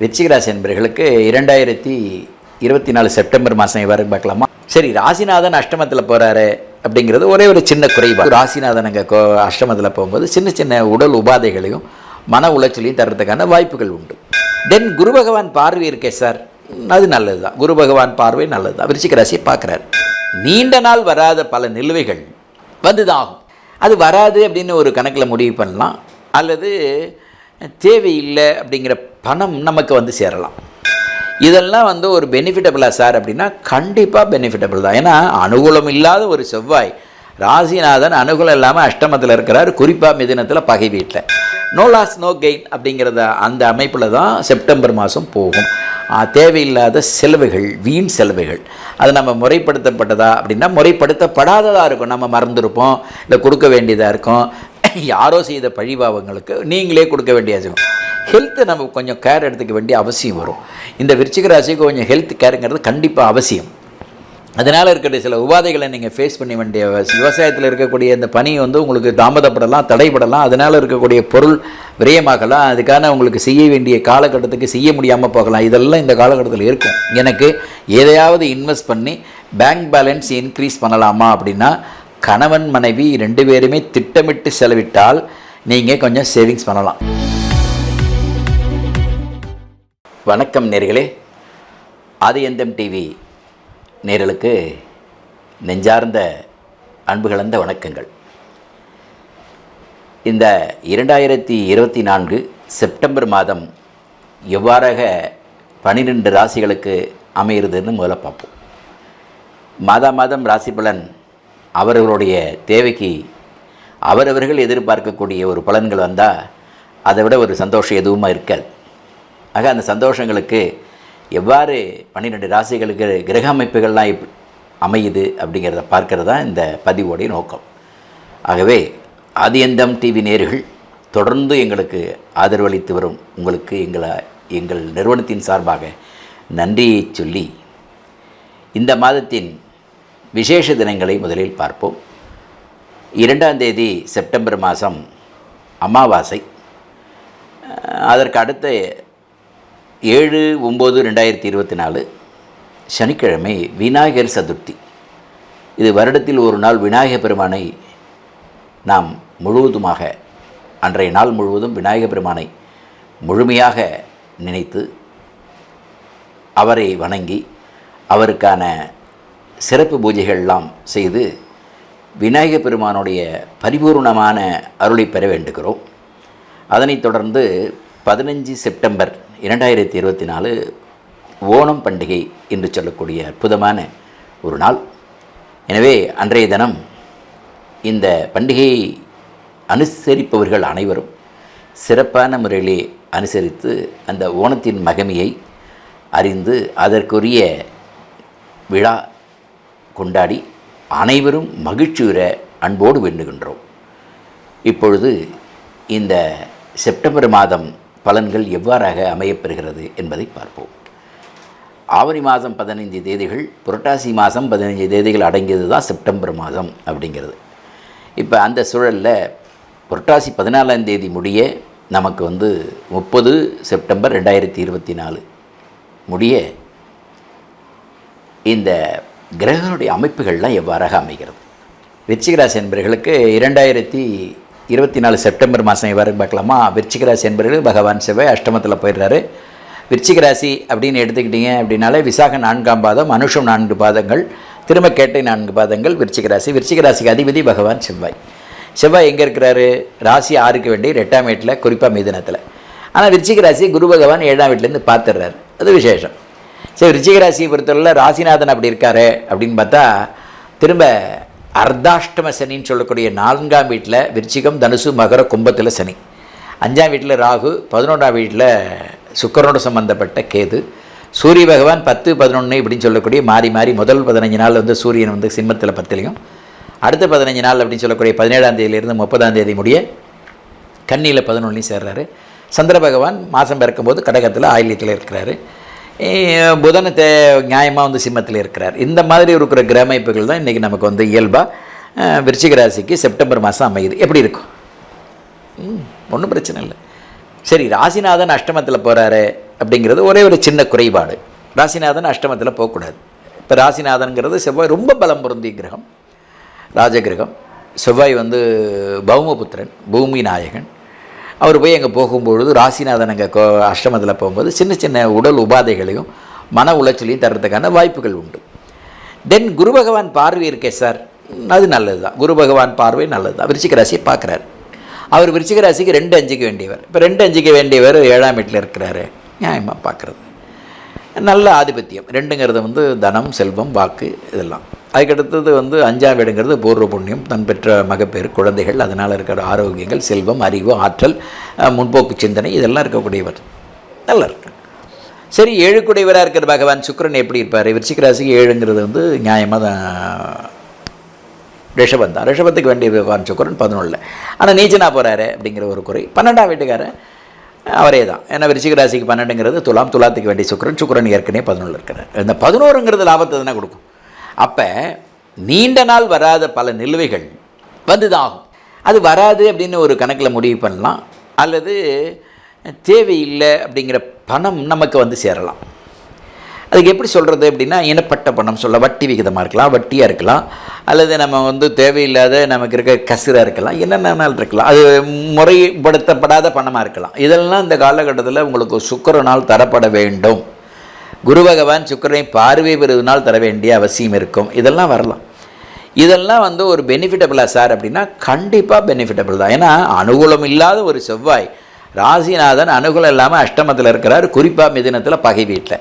விருச்சிகராசி என்பர்களுக்கு இரண்டாயிரத்தி இருபத்தி நாலு செப்டம்பர் மாதம் இவ்வாறு பார்க்கலாமா? சரி ராசிநாதன் அஷ்டமத்தில் போகிறாரு அப்படிங்கிறது ஒரே ஒரு சின்ன குறைபாடு. ராசிநாதன் அங்கே கோ அஷ்டமத்தில் போகும்போது சின்ன சின்ன உடல் உபாதைகளையும் மன உளைச்சலையும் தர்றதுக்கான வாய்ப்புகள் உண்டு. தென் குரு பகவான் பார்வை இருக்கே சார். அது நல்லது தான் குரு பகவான் பார்வை நல்லது தான் விருச்சிக ராசியை பார்க்குறாரு. நீண்ட நாள் வராத பல நிலுவைகள் வந்து தான் ஆகும் அது வராது அப்படின்னு ஒரு கணக்கில் முடிவு பண்ணலாம். அல்லது தேவையில்லை அப்படிங்கிற பணம் நமக்கு வந்து சேரலாம். இதெல்லாம் வந்து ஒரு பெனிஃபிட்டபிளாக சார் அப்படின்னா கண்டிப்பாக பெனிஃபிட்டபிள் தான். ஏன்னா அனுகூலம் இல்லாத ஒரு செவ்வாய் ராசிநாதன் அனுகூலம் இல்லாமல் அஷ்டமத்தில் இருக்கிறார் குறிப்பாக மிதினத்தில் பகை வீட்டில் நோ லாஸ் நோ கெயின் அப்படிங்கிறத அந்த அமைப்பில் தான் செப்டம்பர் மாதம் போகும். தேவையில்லாத செலவுகள் வீண் செலவுகள் அது நம்ம முறைப்படுத்தப்பட்டதா அப்படின்னா முறைப்படுத்தப்படாததாக இருக்கும். நம்ம மறந்துருப்போம் இல்லை கொடுக்க வேண்டியதாக இருக்கும். யாரோ செய்த பழிபாவங்களுக்கு நீங்களே கொடுக்க வேண்டியது இருக்கும் ஹெல்த்தை நம்ம கொஞ்சம் கேர் எடுத்துக்க வேண்டிய அவசியம் வரும். இந்த விருச்சிக ராசிக்கு கொஞ்சம் ஹெல்த் கேருங்கிறது கண்டிப்பாக அவசியம். அதனால் இருக்கிற சில உபாதைகளை நீங்கள் ஃபேஸ் பண்ண வேண்டிய விவசாயத்தில் இருக்கக்கூடிய இந்த பனி வந்து உங்களுக்கு தாமதப்படலாம் தடைப்படலாம் அதனால் இருக்கக்கூடிய பொருள் விரயமாகலாம். அதுக்கான உங்களுக்கு செய்ய வேண்டிய காலகட்டத்துக்கு செய்ய முடியாமல் போகலாம். இதெல்லாம் இந்த காலகட்டத்தில் இருக்கும். எனக்கு எதையாவது இன்வெஸ்ட் பண்ணி பேங்க் பேலன்ஸ் இன்க்ரீஸ் பண்ணலாமா அப்படின்னா கணவன் மனைவி ரெண்டு பேருமே திட்டமிட்டு செலவிட்டால் நீங்கள் கொஞ்சம் சேவிங்ஸ் பண்ணலாம். வணக்கம் நேர்களே. ஆதியந்தம் டிவி நேர்களுக்கு நெஞ்சார்ந்த அன்பு கலந்த வணக்கங்கள். இந்த இரண்டாயிரத்தி இருபத்தி நான்கு செப்டம்பர் மாதம் எவ்வாறாக பன்னிரெண்டு ராசிகளுக்கு அமையிறதுன்னு முதல்ல பார்ப்போம். மாதா மாதம் ராசி பலன் அவர்களுடைய தேவைக்கு அவரவர்கள் எதிர்பார்க்கக்கூடிய ஒரு பலன்கள் வந்தால் அதை விட ஒரு சந்தோஷம் எதுவுமா இருக்காது. ஆக அந்த சந்தோஷங்களுக்கு எவ்வாறு பன்னிரெண்டு ராசிகளுக்கு கிரக அமைப்புகள்லாம் அமையுது அப்படிங்கிறத பார்க்கறது தான் இந்த பதிவோடைய நோக்கம். ஆகவே ஆதியந்தம் டிவி நேர்கள் தொடர்ந்து எங்களுக்கு ஆதரவளித்து வரும். உங்களுக்கு எங்களை எங்கள் நிறுவனத்தின் சார்பாக நன்றியை சொல்லி இந்த மாதத்தின் விசேஷ தினங்களை முதலில் பார்ப்போம். இரண்டாம் தேதி செப்டம்பர் மாதம் அமாவாசை. அதற்கு அடுத்த ஏழு ஒம்பது ரெண்டாயிரத்தி இருபத்தி நாலு சனிக்கிழமை விநாயகர் சதுர்த்தி. இது வருடத்தில் ஒரு நாள் விநாயகர் பெருமானை நாம் முழுவதுமாக அன்றைய நாள் முழுவதும் விநாயகர் பெருமானை முழுமையாக நினைத்து அவரை வணங்கி அவருக்கான சிறப்பு பூஜைகள்லாம் செய்து விநாயகர் பெருமானுடைய பரிபூர்ணமான அருளை பெற வேண்டுகிறோம். அதனைத் தொடர்ந்து பதினஞ்சு செப்டம்பர் இரண்டாயிரத்தி இருபத்தி நாலு ஓணம் பண்டிகை என்று சொல்லக்கூடிய அற்புதமான ஒரு நாள். எனவே அன்றைய தினம் இந்த பண்டிகையை அனுசரிப்பவர்கள் அனைவரும் சிறப்பான முறையிலே அனுசரித்து அந்த ஓணத்தின் மகிமையை அறிந்து அதற்குரிய விழா கொண்டாடி அனைவரும் மகிழ்ச்சியுற அன்போடு வேண்டுகின்றோம். இப்பொழுது இந்த செப்டம்பர் மாதம் பலன்கள் எவ்வாறாக அமையப்பெறுகிறது என்பதை பார்ப்போம். ஆவணி மாதம் பதினைஞ்சு தேதிகள் புரட்டாசி மாதம் பதினைஞ்சு தேதிகள் அடங்கியது தான் செப்டம்பர் மாதம் அப்படிங்கிறது. இப்போ அந்த சூழலில் புரட்டாசி பதினாலாம் தேதி முடிய நமக்கு வந்து முப்பது செப்டம்பர் ரெண்டாயிரத்தி இருபத்தி நாலு முடிய இந்த கிரகங்களுடைய அமைப்புகள்லாம் எவ்வாறாக அமைகிறது? விருச்சிகராசி என்பவர்களுக்கு இரண்டாயிரத்தி இருபத்தி நாலு செப்டம்பர் மாதம் எவ்வாறு பார்க்கலாமா? விருச்சிகராசி என்பவர்கள் பகவான் செவ்வாய் அஷ்டமத்தில் போயிடுறாரு. விருச்சிகராசி அப்படின்னு எடுத்துக்கிட்டீங்க அப்படின்னாலே விசாக நான்காம் பாதம் அனுஷம் நான்கு பாதங்கள் திருமக்கேட்டை நான்கு பாதங்கள் விருச்சிகராசி. விருச்சிகராசிக்கு அதிபதி பகவான் செவ்வாய். செவ்வாய் எங்கே இருக்கிறாரு? ராசி ஆறுக்கு வேண்டி ரெட்டாம் வீட்டில் குறிப்பாக மீதினத்தில். ஆனால் விருச்சிகராசி குரு பகவான் ஏழாம் வீட்டிலேருந்து பார்த்துடுறாரு. அது விசேஷம். சரி ரிச்சிகராசியை பொறுத்தவரையில் ராசிநாதன் அப்படி இருக்காரு அப்படின்னு பார்த்தா திரும்ப அர்த்தாஷ்டம சனின்னு சொல்லக்கூடிய நான்காம் வீட்டில் விருச்சிகம் தனுசு மகர கும்பத்தில் சனி. அஞ்சாம் வீட்டில் ராகு பதினொன்றாம் வீட்டில் சுக்கரனோடு சம்பந்தப்பட்ட கேது. சூரிய பகவான் பத்து பதினொன்று இப்படின்னு சொல்லக்கூடிய மாறி மாறி முதல் பதினஞ்சு நாள் வந்து சூரியன் வந்து சிம்மத்தில் பத்துலையும். அடுத்த பதினஞ்சு நாள் அப்படின்னு சொல்லக்கூடிய பதினேழாம் தேதியிலிருந்து முப்பதாம் தேதி முடிய கன்னியில் பதினொன்றுலையும் சேர்றாரு. சந்திர பகவான் மாதம் பிறக்கும்போது கடகத்தில் ஆயில்யத்தில் இருக்கிறாரு. புதனத்தை தே நியாயமாக வந்து சிம்மத்தில் இருக்கிறார். இந்த மாதிரி இருக்கிற கிரமைப்புகள் தான் இன்றைக்கி நமக்கு வந்து இயல்பாக விருச்சிக ராசிக்கு செப்டம்பர் மாதம் அமையுது. எப்படி இருக்கும்? ஒன்றும் பிரச்சனை இல்லை. சரி ராசிநாதன் அஷ்டமத்தில் போகிறாரு அப்படிங்கிறது ஒரே ஒரு சின்ன குறைபாடு. ராசிநாதன் அஷ்டமத்தில் போகக்கூடாது. இப்போ ராசிநாதன்கிறது செவ்வாய் ரொம்ப பலம் பொருந்திய கிரகம் ராஜகிரகம். செவ்வாய் வந்து பௌமபுத்திரன் பூமி நாயகன். அவர் போய் அங்கே போகும்பொழுது ராசிநாதன் அங்கே கோ அஷ்டமத்தில் போகும்போது சின்ன சின்ன உடல் உபாதைகளையும் மன உளைச்சலையும் தர்றதுக்கான வாய்ப்புகள் உண்டு. தென் குரு பகவான் பார்வை இருக்கே சார் அது நல்லது தான் குரு பகவான் பார்வை நல்லது தான் விருச்சிக ராசியை பார்க்குறாரு. அவர் விருச்சிக ராசிக்கு ரெண்டு அஞ்சுக்கு வேண்டியவர். இப்போ ரெண்டு அஞ்சுக்கு வேண்டியவர் ஏழாம் வீட்டில் இருக்கிறாரு. நியாயமாக பார்க்குறது. நல்ல ஆதிபத்தியம். ரெண்டுங்கிறது வந்து தனம் செல்வம் வாக்கு இதெல்லாம். அதுக்கடுத்தது வந்து அஞ்சாம் வீடுங்கிறது பூர்வ புண்ணியம். தன் பெற்ற மகப்பேறு குழந்தைகள் அதனால் இருக்கிற ஆரோக்கியங்கள் செல்வம் அறிவு ஆற்றல் முன்போக்கு சிந்தனை இதெல்லாம் இருக்கக்கூடியவர். நல்லா இருக்கு சரி ஏழுக்குடையவராக இருக்கிற பகவான் சுக்கிரன் எப்படி இருப்பார்? விருச்சிக ராசிக்கு ஏழுங்கிறது வந்து நியாயமாக தான் ரிஷபம் தான். ரிஷபத்துக்கு வேண்டிய பகவான் சுக்கரன் பதினொன்றில் ஆனால் நீச்சனா போகிறாரு அப்படிங்கிற ஒரு குறை. பன்னெண்டாம் வீட்டுக்காரர் அவரே தான். ஏன்னா விருச்சிக ராசிக்கு பன்னெண்டுங்கிறது துலாம் துலாத்துக்கு வேண்டிய சுக்கரன். சுக்கரன் ஏற்கனவே பதினொன்று இருக்கிறார். இந்த பதினோருங்கிறது லாபத்தை தானே கொடுக்கும். அப்போ நீண்ட நாள் வராத பல நிலுவைகள் வந்துதாகும். அது வராது அப்படின்னு ஒரு கணக்கில் முடிவு பண்ணலாம். அல்லது தேவையில்லை அப்படிங்கிற பணம் நமக்கு வந்து சேரலாம். அதுக்கு எப்படி சொல்கிறது அப்படின்னா இனப்பட்ட பணம் சொல்ல வட்டி விகிதமாக இருக்கலாம் வட்டியாக இருக்கலாம் அல்லது நம்ம வந்து தேவையில்லாத நமக்கு இருக்க கசுராக இருக்கலாம் என்னென்ன இருக்கலாம். அது முறைப்படுத்தப்படாத பணமாக இருக்கலாம். இதெல்லாம் இந்த காலகட்டத்தில் உங்களுக்கு சுக்கிரனால் தரப்பட வேண்டும். குரு பகவான் சுக்கிரனை பார்வை பெறுவதனால் தர வேண்டிய அவசியம் இருக்கும். இதெல்லாம் வரலாம். இதெல்லாம் வந்து ஒரு பெனிஃபிட்டபிளா சார் அப்படின்னா கண்டிப்பாக பெனிஃபிட்டபிள் தான். ஏன்னா அனுகூலம் இல்லாத ஒரு செவ்வாய் ராசிநாதன் அனுகூலம் இல்லாமல் அஷ்டமத்தில் இருக்கிறார். குறிப்பாக மிதினத்தில் பகை வீட்டில்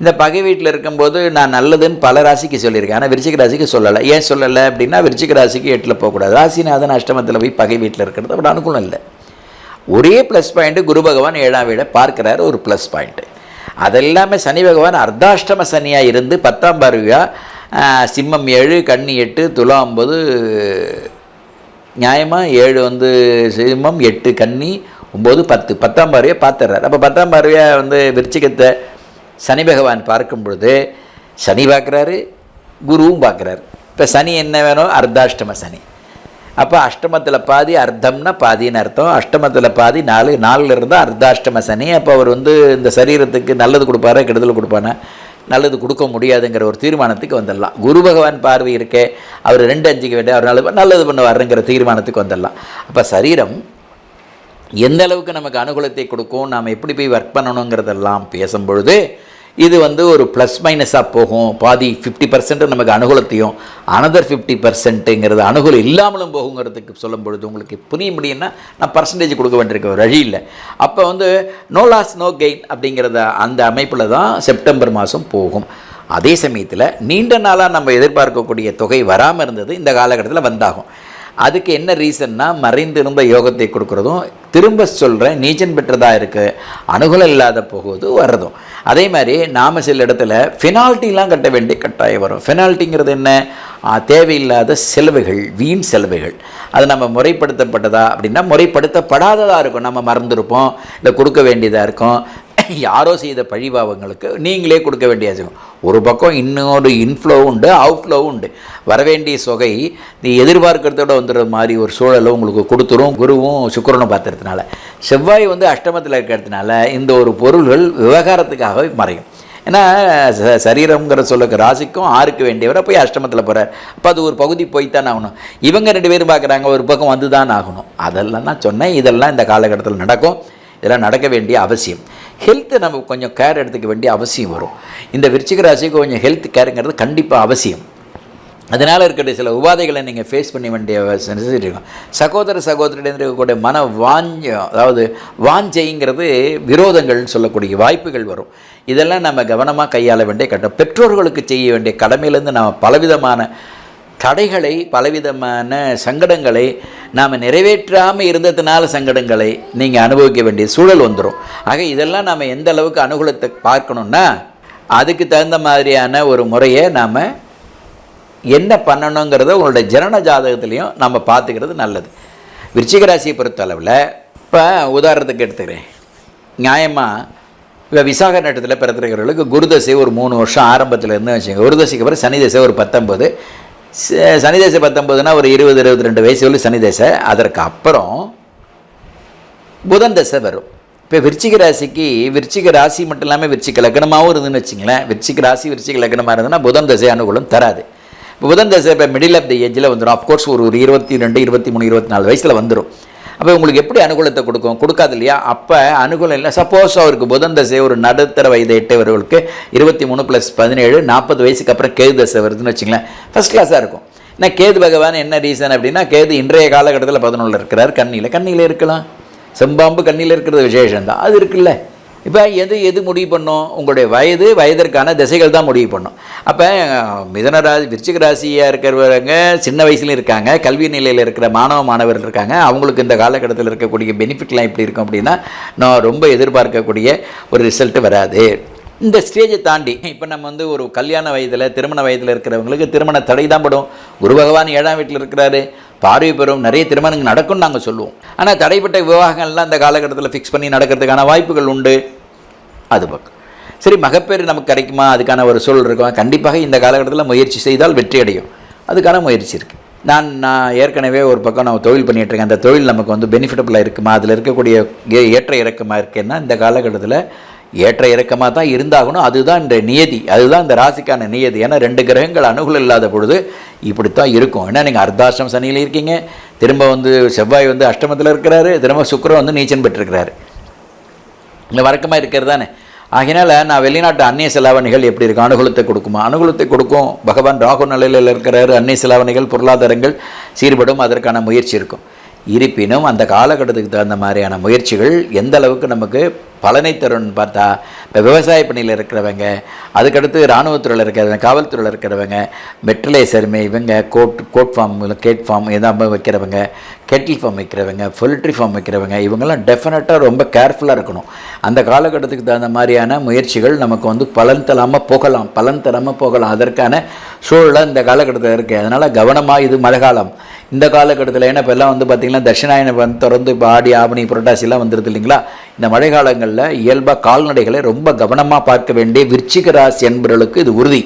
இந்த பகை வீட்டில் இருக்கும்போது நான் நல்லதுன்னு பல ராசிக்கு சொல்லியிருக்கேன். ஆனால் விருச்சிக ராசிக்கு சொல்லலை. ஏன் சொல்லலை அப்படின்னா விருச்சிக ராசிக்கு எட்டில் போகக்கூடாது. ராசிநாதன் அஷ்டமத்தில் போய் பகை வீட்டில் இருக்கிறது. அப்படி அனுகூலம் இல்லை. ஒரே ப்ளஸ் பாயிண்ட்டு குரு பகவான் ஏழாம் வீடை பார்க்குறாரு. ஒரு ப்ளஸ் பாயிண்ட்டு அதெல்லாமே சனி பகவான் அர்த்தாஷ்டம சனியாக இருந்து பத்தாம் பார்வையாக சிம்மம் ஏழு கன்னி எட்டு துலா ஒம்பது நியாயமாக ஏழு வந்து சிம்மம் எட்டு கன்னி ஒம்பது பத்து. பத்தாம் பார்வையை பார்த்துறாரு அப்போ பத்தாம் பார்வையாக வந்து விருச்சிகத்தை சனி பகவான் பார்க்கும் பொழுது சனி பார்க்குறாரு குருவும் பார்க்குறாரு. இப்போ சனி என்ன வேணும்? அர்த்தாஷ்டம சனி. அப்போ அஷ்டமத்தில் பாதி அர்த்தம்னா பாதின்னு அர்த்தம். அஷ்டமத்தில் பாதி நாலு நாலில் இருந்தால் அர்த்தாஷ்டம சனி. அப்போ அவர் வந்து இந்த சரீரத்துக்கு நல்லது கொடுப்பாரா கெடுதல் கொடுப்பானா? நல்லது கொடுக்க முடியாதுங்கிற ஒரு தீர்மானத்துக்கு வந்துடலாம். குரு பகவான் பார்வை இருக்கே அவர் ரெண்டு அஞ்சுக்கு வேண்டிய அவர் நல்லது நல்லது பண்ணுவாருங்கிற தீர்மானத்துக்கு வந்துடலாம். அப்போ சரீரம் எந்த அளவுக்கு நமக்கு அனுகூலத்தை கொடுக்கும் நாம் எப்படி போய் ஒர்க் பண்ணணுங்கிறதெல்லாம் பேசும்பொழுது இது வந்து ஒரு ப்ளஸ் மைனஸாக போகும். பாதி ஃபிஃப்டி பர்சன்ட் நமக்கு அனுகூலத்தையும் அனதர் ஃபிஃப்டி பர்சன்ட்டுங்கிறது அனுகூலம் இல்லாமலும் போகுங்கிறதுக்கு சொல்லும் பொழுது உங்களுக்கு புரிய முடியும்னா நான் பர்சன்டேஜ் கொடுக்க வேண்டியிருக்க ஒரு வழி இல்லை. அப்போ வந்து நோ லாஸ் நோ கெயின் அப்படிங்கிறத அந்த அமைப்பில் தான் செப்டம்பர் மாதம் போகும். அதே சமயத்தில் நீண்ட நாளாக நம்ம எதிர்பார்க்கக்கூடிய தொகை வராமல் இருந்தது இந்த காலகட்டத்தில் வந்தாகும். அதுக்கு என்ன ரீசன்னா மறைந்திருந்த யோகத்தை கொடுக்குறதும் திரும்ப சொல்கிறேன் நீச்சன் பெற்றதாக இருக்குது அனுகூலம் இல்லாத போகுது வர்றதும். அதே மாதிரி நாம் சில இடத்துல ஃபெனால்ட்டிலாம் கட்ட வேண்டிய கட்டாயம் வரும். ஃபெனால்ட்டிங்கிறது என்ன? தேவையில்லாத செலவுகள் வீண் செலவுகள். அது நம்ம முறைப்படுத்தப்பட்டதா அப்படின்னா முறைப்படுத்தப்படாததாக இருக்கும். நம்ம மறந்துருப்போம் இல்லை கொடுக்க வேண்டியதாக இருக்கும். யாரோ செய்த பழிபாவங்களுக்கு நீங்களே கொடுக்க வேண்டியது ஒரு பக்கம் இன்னொரு இன்ஃப்ளோ உண்டு அவுட்ஃப்ளோ உண்டு. வரவேண்டிய சொகை நீ எதிர்பார்க்கறதோட வந்துடுற மாதிரி ஒரு சூழலை உங்களுக்கு கொடுத்துரும் குருவும் சுக்கரனும் பார்த்துறதுனால செவ்வாய் வந்து அஷ்டமத்தில் இருக்கிறதுனால இந்த ஒரு பொருள்கள் விவகாரத்துக்காகவே மறையும். ஏன்னா சரீரம்ங்கிற சொல்லுக்கு ராசிக்கும் ஆறுக்கு வேண்டியவரை போய் அஷ்டமத்தில் போகிறார் அப்போ அது ஒரு பகுதி போய்த்தான் ஆகணும். இவங்க ரெண்டு பேரும் பார்க்குறாங்க ஒரு பக்கம் வந்து தான் ஆகணும். அதெல்லாம் தான் சொன்னேன் இதெல்லாம் இந்த காலகட்டத்தில் நடக்கும். இதெல்லாம் நடக்க வேண்டிய அவசியம். ஹெல்த்தை நம்ம கொஞ்சம் கேர் எடுத்துக்க வேண்டிய அவசியம் வரும். இந்த விருச்சிக ராசிக்கு கொஞ்சம் ஹெல்த் கேருங்கிறது கண்டிப்பாக அவசியம். அதனால் இருக்கிற சில உபாதைகளை நீங்கள் ஃபேஸ் பண்ண வேண்டிய இருக்கும் சகோதர சகோதரிடம் இருக்கக்கூடிய மன வாஞ்சம் அதாவது வாஞ்சைங்கிறது விரோதங்கள்னு சொல்லக்கூடிய வாய்ப்புகள் வரும். இதெல்லாம் நம்ம கவனமாக கையாள வேண்டிய கட்டம். பெற்றோர்களுக்கு செய்ய வேண்டிய கடமையிலேருந்து நம்ம பலவிதமான தடைகளை பலவிதமான சங்கடங்களை நாம் நிறைவேற்றாமல் இருந்ததுனால சங்கடங்களை நீங்கள் அனுபவிக்க வேண்டிய சூழல் வந்துடும் ஆக இதெல்லாம் நாம் எந்த அளவுக்கு அனுகூலத்தை பார்க்கணுன்னா அதுக்கு தகுந்த மாதிரியான ஒரு முறையை நாம் என்ன பண்ணணுங்கிறத உங்களுடைய ஜனன ஜாதகத்துலேயும் நம்ம பார்த்துக்கிறது நல்லது. விருச்சிக ராசியை பொறுத்த அளவில் இப்போ உதாரணத்துக்கு எடுத்துக்கிறேன். நியாயமாக இப்போ விசாக நட்டத்தில் பிறந்திருக்கிறவர்களுக்கு குருதசை ஒரு மூணு வருஷம் ஆரம்பத்தில் இருந்து வச்சுங்க குருதசைக்கு அப்புறம் சனி தசை ஒரு பத்தொம்பது ச- சனி பத்தொம்பதுனா ஒரு இருபது இருபத்தி ரெண்டு வயசு உள்ள சனி அதற்கு அப்புறம் புதன் தசை வரும். இப்போ விருச்சிக ராசிக்கு விருச்சிக ராசி மட்டும் இல்லாமல் விருச்சிக லக்னமாகவும் இருந்துன்னு வச்சுங்களேன் விருச்சிக ராசி விருச்சிக லக்னமாக இருந்ததுன்னா புதன் தசை அனுகூலம் தராது. இப்போ புதன் தசை இப்போ மிடில் ஆஃப் த ஏஜில் வந்துடும் அஃப்கோர்ஸ் ஒரு ஒரு இருபத்தி ரெண்டு இருபத்தி மூணு இருபத்தி நாலு வயசில் வந்துடும் அப்போ உங்களுக்கு எப்படி அனுகூலத்தை கொடுக்கும்? கொடுக்காது இல்லையா? அப்போ அனுகூலம் இல்லை. சப்போஸ் அவருக்கு புதன் தசை ஒரு நடுத்தர வயதை எட்டவர்களுக்கு இருபத்தி மூணு ப்ளஸ் பதினேழு நாற்பது வயசுக்கு அப்புறம் கேது தசை வருதுன்னு வச்சுங்களேன் ஃபஸ்ட் கிளாஸாக இருக்கும். ஏன்னா கேது பகவான் என்ன ரீசன் அப்படின்னா கேது இன்றைய காலகட்டத்தில் பதினொன்றில் இருக்கிறார் கண்ணியில் கண்ணியில் இருக்கலாம். செம்பாம்பு கண்ணியில் இருக்கிறது விசேஷம் தான் அது இருக்குல்ல. இப்போ எது எது முடிவு பண்ணும்? உங்களுடைய வயது வயதிற்கான திசைகள் தான் முடிவு பண்ணும். அப்போ மிதன ராசி விருச்சிக ராசியாக இருக்கிறவங்க சின்ன வயசுலையும் இருக்காங்க கல்வி நிலையில் இருக்கிற மாணவ மாணவர்கள் இருக்காங்க அவங்களுக்கு இந்த காலகட்டத்தில் இருக்கக்கூடிய பெனிஃபிட்லாம் எப்படி இருக்கும் அப்படின்னா நான் ரொம்ப எதிர்பார்க்கக்கூடிய ஒரு ரிசல்ட் வராது. இந்த ஸ்டேஜை தாண்டி இப்போ நம்ம வந்து ஒரு கல்யாண வயதில் திருமண வயதில் இருக்கிறவங்களுக்கு திருமண தடை தான் படும். குரு பகவான் ஏழாம் வீட்டில் இருக்கிறாரு. பார்வை பெறும். நிறைய திருமணங்கள் நடக்கும்னு நாங்கள் சொல்லுவோம். ஆனால் தடைப்பட்ட விவாகங்கள்லாம் அந்த காலகட்டத்தில் ஃபிக்ஸ் பண்ணி நடக்கிறதுக்கான வாய்ப்புகள் உண்டு. அது பக்கம். சரி மகப்பேறு நமக்கு கிடைக்குமா? அதுக்கான ஒரு சூழல் இருக்கும்? கண்டிப்பாக இந்த காலகட்டத்தில் முயற்சி செய்தால் வெற்றி அடையும். அதுக்கான முயற்சி இருக்குது நான் நான் ஏற்கனவே ஒரு பக்கம் நான் தொழில் பண்ணிட்டு இருக்கேன். அந்த தொழில் நமக்கு வந்து பெனிஃபிட்டபுளாக இருக்குமா? அதில் இருக்கக்கூடிய ஏற்ற இறக்கமாக இருக்குன்னா இந்த காலகட்டத்தில் ஏற்ற இறக்கமாக தான் இருந்தாகணும். அதுதான் இந்த நியதி. அதுதான் இந்த ராசிக்கான நியதி. ஏன்னா ரெண்டு கிரகங்கள் அனுகூலம் இல்லாத பொழுது இப்படித்தான் இருக்கும். ஏன்னா நீங்கள் அர்த்தாஷ்டம் சனியில் இருக்கீங்க. திரும்ப வந்து செவ்வாய் வந்து அஷ்டமத்தில் இருக்கிறாரு. திரும்ப சுக்கரம் வந்து நீச்சன் பெற்றிருக்கிறாரு. இந்த வழக்கமாக இருக்கிறது தானே. நான் வெளிநாட்டு அந்நிய செலாவணிகள் எப்படி இருக்கும்? அனுகூலத்தை கொடுக்குமா? அனுகூலத்தை கொடுக்கும். பகவான் ராகு நிலையில் இருக்கிறாரு. அந்நிய செலாவணிகள் பொருளாதாரங்கள் சீர்படும். அதற்கான முயற்சி இருக்கும். இருப்பினும் அந்த காலகட்டத்துக்கு தகுந்த மாதிரியான முயற்சிகள் எந்த அளவுக்கு நமக்கு பலனை தரும்னு பார்த்தா இப்போ விவசாய பணியில் இருக்கிறவங்க அதுக்கடுத்து இராணுவத்துறையில் இருக்கிறவங்க காவல்துறையில் இருக்கிறவங்க மெட்ரலைசர்மே இவங்க coat coat form gate form எதாவது வைக்கிறவங்க கெட்டில் ஃபார்ம் வைக்கிறவங்க பொல்ட்ரி ஃபார்ம் வைக்கிறவங்க இவங்கெல்லாம் டெஃபினட்டாக ரொம்ப கேர்ஃபுல்லாக இருக்கணும். அந்த காலகட்டத்துக்கு தகுந்த மாதிரியான முயற்சிகள் நமக்கு வந்து பலன் தராமல் போகலாம். பலன் தராமல் போகலாம். அதற்கான சூழலாக இந்த காலகட்டத்தில் இருக்குது அதனால் கவனமாக இது மழை காலம் இந்த காலகட்டத்தில் ஏன்னா இப்போ எல்லாம் வந்து பார்த்திங்கன்னா தட்சிணாயன வந்து தொடர்ந்து இப்போ ஆடி ஆவணி புரட்டாசிலாம் வந்துடுது இல்லைங்களா? இந்த மழை காலங்களில் இயல்பாக கால்நடைகளை ரொம்ப கவனமாக பார்க்க வேண்டிய விருச்சிக ராசி என்பவர்களுக்கு இது உறுதி.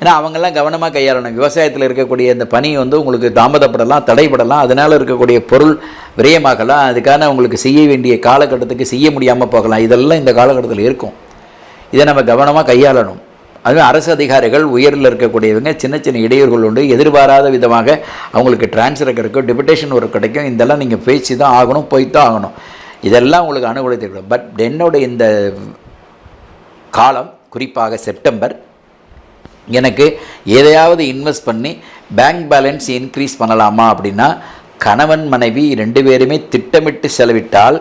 ஏன்னா அவங்கெல்லாம் கவனமாக கையாளணும். விவசாயத்தில் இருக்கக்கூடிய இந்த பனி வந்து உங்களுக்கு தாமதப்படலாம் தடைப்படலாம் அதனால் இருக்கக்கூடிய பொருள் விரயமாகலாம். அதுக்கான உங்களுக்கு செய்ய வேண்டிய காலகட்டத்துக்கு செய்ய முடியாமல் போகலாம். இதெல்லாம் இந்த காலகட்டத்தில் இருக்கும். இதை நம்ம கவனமாக கையாளணும். அதுவும் அரசு அதிகாரிகள் உயரில் இருக்கக்கூடியவங்க சின்ன சின்ன இடையூறுகள் உண்டு. எதிர்பாராத விதமாக அவங்களுக்கு டிரான்ஸ்ஃபர் கிடைக்கும் டெபுடேஷன் ஒர்க் கிடைக்கும். இதெல்லாம் நீங்கள் பேசி தான் ஆகணும் போய் தான் ஆகணும். இதெல்லாம் உங்களுக்கு அனுகூலத்திருக்கும் பட் என்னோட இந்த காலம் குறிப்பாக செப்டம்பர் எனக்கு எதையாவது இன்வெஸ்ட் பண்ணி பேங்க் பேலன்ஸ் இன்க்ரீஸ் பண்ணலாமா அப்படின்னா கணவன் மனைவி ரெண்டு பேருமே திட்டமிட்டு செலவிட்டால்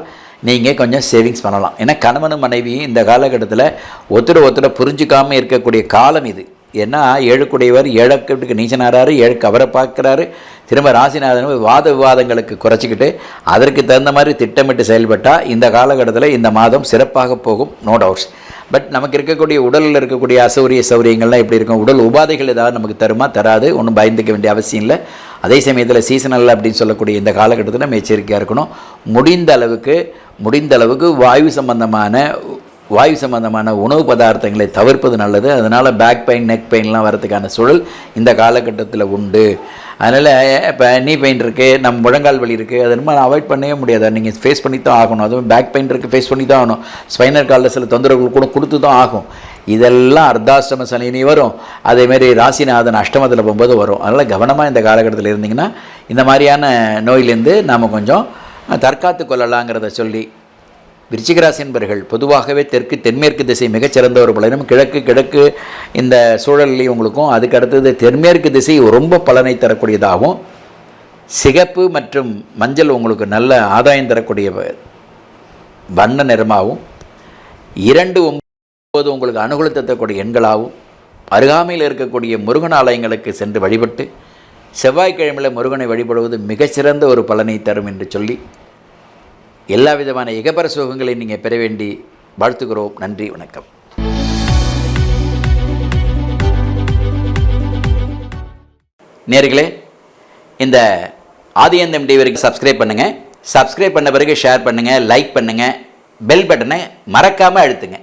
நீங்கள் கொஞ்சம் சேவிங்ஸ் பண்ணலாம். ஏன்னா கணவனும் மனைவி இந்த காலகட்டத்தில் ஒத்துட ஒத்துட புரிஞ்சுக்காமல் இருக்கக்கூடிய காலம் இது. ஏன்னா ஏழுக்குடையவர் ஏழக்கட்டுக்கு நீச்சனாராரு ஏழுக்கு அவரை பார்க்குறாரு. திரும்ப ராசிநாதன் வாத விவாதங்களுக்கு குறைச்சிக்கிட்டு அதற்கு தகுந்த மாதிரி திட்டமிட்டு செயல்பட்டால் இந்த காலகட்டத்தில் இந்த மாதம் சிறப்பாக போகும். நோ டவுட்ஸ் பட் நமக்கு இருக்கக்கூடிய உடலில் இருக்கக்கூடிய அசௌரிய சௌரியங்கள்லாம் எப்படி இருக்கும்? உடல் உபாதைகள் ஏதாவது நமக்கு தருமா? தராது. ஒன்றும் பயந்துக்க வேண்டிய அவசியம் இல்லை. அதே சமயத்தில் சீசனல் அப்படின்னு சொல்லக்கூடிய இந்த காலகட்டத்தில் நம்ம எச்சரிக்கையாக இருக்கணும். முடிந்த அளவுக்கு முடிந்த அளவுக்கு வாயு சம்பந்தமான வாயு சம்பந்தமான உணவு பதார்த்தங்களை தவிர்ப்பது நல்லது. அதனால் பேக் பெயின் நெக் பெயின்லாம் வரதுக்கான சூழல் இந்த காலகட்டத்தில் உண்டு. அதனால் இப்போ நீ பெயின் இருக்குது நம்ம முழங்கால் வலி இருக்குது அது நம்ம அவாய்ட் பண்ணவே முடியாது. நீங்கள் ஃபேஸ் பண்ணி தான் ஆகணும். அதுவும் பேக் பெயின் இருக்குது ஃபேஸ் பண்ணி தான் ஆகணும். ஸ்பைனர் காலில் சில தொந்தரவுகள் கூட கொடுத்து தான் ஆகும். இதெல்லாம் அர்த்தாஷ்டம சனினி வரும். அதேமாரி ராசிநாதன் அஷ்டமத்தில் போகும்போது வரும். அதனால் கவனமாக இந்த காலகட்டத்தில் இருந்தீங்கன்னா இந்த மாதிரியான நோயிலேருந்து நாம் கொஞ்சம் தற்காத்து கொள்ளலாங்கிறத சொல்லி விருச்சிகராசி என்பர்கள் பொதுவாகவே தெற்கு தென்மேற்கு திசை மிகச்சிறந்த ஒரு பலனும் கிழக்கு கிழக்கு இந்த சூழல்லையும் உங்களுக்கும். அதுக்கு அடுத்தது தென்மேற்கு திசை ரொம்ப பலனை தரக்கூடியதாகவும் சிகப்பு மற்றும் மஞ்சள் உங்களுக்கு நல்ல ஆதாயம் தரக்கூடிய வண்ண நிறமாகவும் இரண்டு ஒன்பது உங்களுக்கு அனுகூலத்தை தரக்கூடிய எண்களாகவும் அருகாமையில் இருக்கக்கூடிய முருகன் ஆலயங்களுக்கு சென்று வழிபட்டு செவ்வாய்க்கிழமையில் முருகனை வழிபடுவது மிகச்சிறந்த ஒரு பலனை தரும் என்று சொல்லி எல்லா விதமான இகபர சுகங்களை நீங்கள் பெற வேண்டி வாழ்த்துகிறோம். நன்றி வணக்கம். நேர்களே இந்த ஆதியந்தம் டிவி வரைக்கும் சப்ஸ்கிரைப் பண்ணுங்கள் சப்ஸ்கிரைப் பண்ண பிறகு ஷேர் பண்ணுங்கள் லைக் பண்ணுங்கள் பெல் பட்டனை மறக்காமல் அழுத்துங்க.